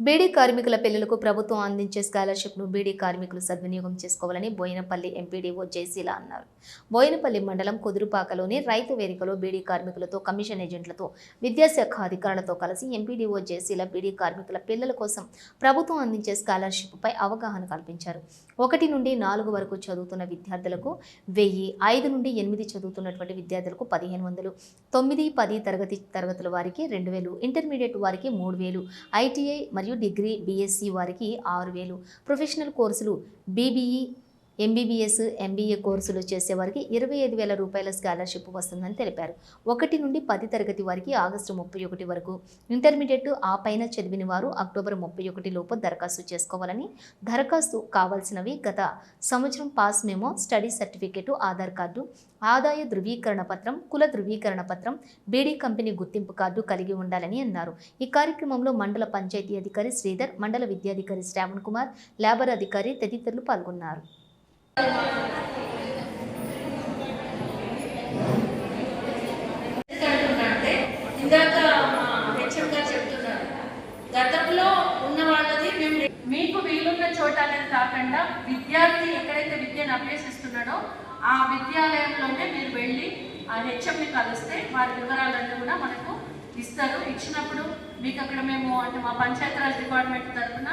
బీడీ కార్మికుల పిల్లలకు ప్రభుత్వం అందించే స్కాలర్షిప్ను బీడీ కార్మికులు సద్వినియోగం చేసుకోవాలని బోయినపల్లి ఎంపీడీఓ జయశీల అన్నారు. బోయినపల్లి మండలం కుదురుపాకలోని రైతు వేదికలో బీడీ కార్మికులతో కమిషన్ ఏజెంట్లతో విద్యాశాఖ అధికారులతో కలిసి ఎంపీడీఓ జయశీల బీడీ కార్మికుల పిల్లల కోసం ప్రభుత్వం అందించే స్కాలర్షిప్పై అవగాహన కల్పించారు. ఒకటి నుండి నాలుగు వరకు చదువుతున్న విద్యార్థులకు వెయ్యి ఐదు నుండి ఎనిమిది చదువుతున్నటువంటి విద్యార్థులకు పదిహేను వందలు తొమ్మిది పది తరగతి తరగతుల వారికి రెండు వేలు ఇంటర్మీడియట్ వారికి మూడు వేలు ఐటీఐ మరియు డిగ్రీ బీఎస్సీ వారికి ఆరు వేలు. ప్రొఫెషనల్ కోర్సులు బీబీఈ ఎంబీబీఎస్ ఎంబీఏ కోర్సులు చేసేవారికి ఇరవై ఐదు వేల రూపాయల స్కాలర్షిప్ వస్తుందని తెలిపారు. ఒకటి నుండి పది తరగతి వారికి ఆగస్టు ముప్పై ఒకటి వరకు ఇంటర్మీడియట్ ఆ పైన చదివిన వారు అక్టోబర్ ముప్పై ఒకటి లోపు దరఖాస్తు చేసుకోవాలని దరఖాస్తు కావాల్సినవి గత సంవత్సరం pass memo study certificate Aadhaar card ఆదాయ ధృవీకరణ పత్రం కుల ధృవీకరణ పత్రం బీడీ కంపెనీ గుర్తింపు కార్డు కలిగి ఉండాలని అన్నారు. ఈ కార్యక్రమంలో మండల పంచాయతీ అధికారి శ్రీధర్ మండల విద్యాధికారి శ్రావణ్ కుమార్ లేబర్ అధికారి తదితరులు పాల్గొన్నారు. ఎందుకంటున్నానంటే ఇందాక హెచ్ఎం గారు చెప్తున్నారు. గతంలో ఉన్న వాళ్ళది మేము మీకు వీలున్న చోట అనేది కాకుండా విద్యార్థి ఎక్కడైతే విద్యను అభ్యసిస్తున్నాడో ఆ విద్యాలయంలోనే మీరు వెళ్ళి ఆ హెచ్ఎంని కలిస్తే వారి వివరాలన్నీ కూడా మనకు ఇస్తారు. ఇచ్చినప్పుడు మీకు అక్కడ మేము అంటే మా పంచాయతీరాజ్ డిపార్ట్మెంట్ తరఫున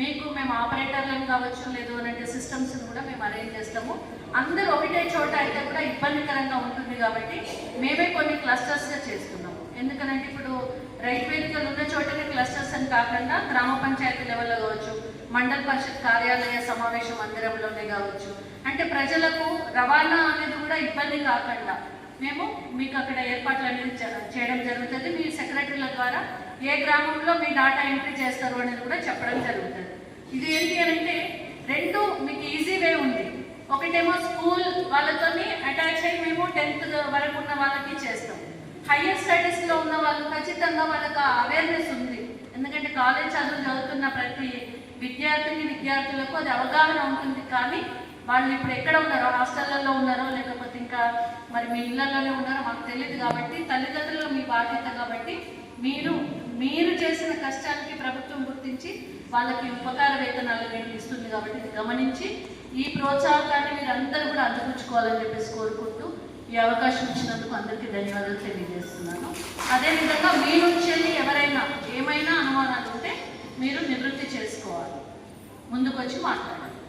మీకు మేము ఆపరేటర్లను కావచ్చు లేదు అని అంటే సిస్టమ్స్ కూడా మేము అరేంజ్ చేస్తాము. అందరూ ఒకటే చోట అయితే కూడా ఇబ్బందికరంగా ఉంటుంది కాబట్టి మేమే కొన్ని క్లస్టర్స్గా చేస్తున్నాము. ఎందుకనంటే ఇప్పుడు రైతు వేదికలు ఉన్న చోటనే క్లస్టర్స్ అని కాకుండా గ్రామ పంచాయతీ లెవెల్లో కావచ్చు మండల పరిషత్ కార్యాలయ సమావేశ మందిరంలోనే కావచ్చు. అంటే ప్రజలకు రవాణా అనేది కూడా ఇబ్బంది కాకుండా మేము మీకు అక్కడ ఏర్పాట్లు అనేది చేయడం జరుగుతుంది. మీ సెక్రటరీల ద్వారా ఏ గ్రామంలో మీ డాటా ఎంట్రీ చేస్తారు అనేది కూడా చెప్పడం జరుగుతుంది. ఇది ఏంటి అంటే రెండు మీకు ఈజీ వే ఉంది. ఒకటేమో స్కూల్ వాళ్ళతోని అటాచ్ అయ్యి మేము టెన్త్ వరకు ఉన్న వాళ్ళకి చేస్తాం. హయ్యర్ స్టడీస్లో ఉన్న వాళ్ళు ఖచ్చితంగా వాళ్ళకి అవేర్నెస్ ఉంది. ఎందుకంటే కాలేజ్ చదువు చదువుతున్న ప్రతి విద్యార్థిని విద్యార్థులకు అది అవగాహన ఉంటుంది. కానీ వాళ్ళు ఇప్పుడు ఎక్కడ ఉన్నారో హాస్టళ్ళలో ఉన్నారో లేకపోతే ఇంకా మరి మీ ఇళ్ళలోనే ఉన్నారో మాకు తెలియదు కాబట్టి తల్లిదండ్రులు మీ బాధ్యత కాబట్టి మీరు మీరు చేసిన కష్టానికి ప్రభుత్వం గుర్తించి వాళ్ళకి ఉపకార వేతనాలు మీరు ఇస్తుంది కాబట్టి ఇది గమనించి ఈ ప్రోత్సాహకాన్ని మీరు అందరూ కూడా అందిపుచ్చుకోవాలని చెప్పేసి కోరుకుంటూ ఈ అవకాశం ఇచ్చినందుకు అందరికీ ధన్యవాదాలు తెలియజేస్తున్నాను. అదేవిధంగా మీ నుంచి ఎవరైనా ఏమైనా అనుమానాలు ఉంటే మీరు నివృత్తి చేసుకోవాలి. ముందుకొచ్చి మాట్లాడాలి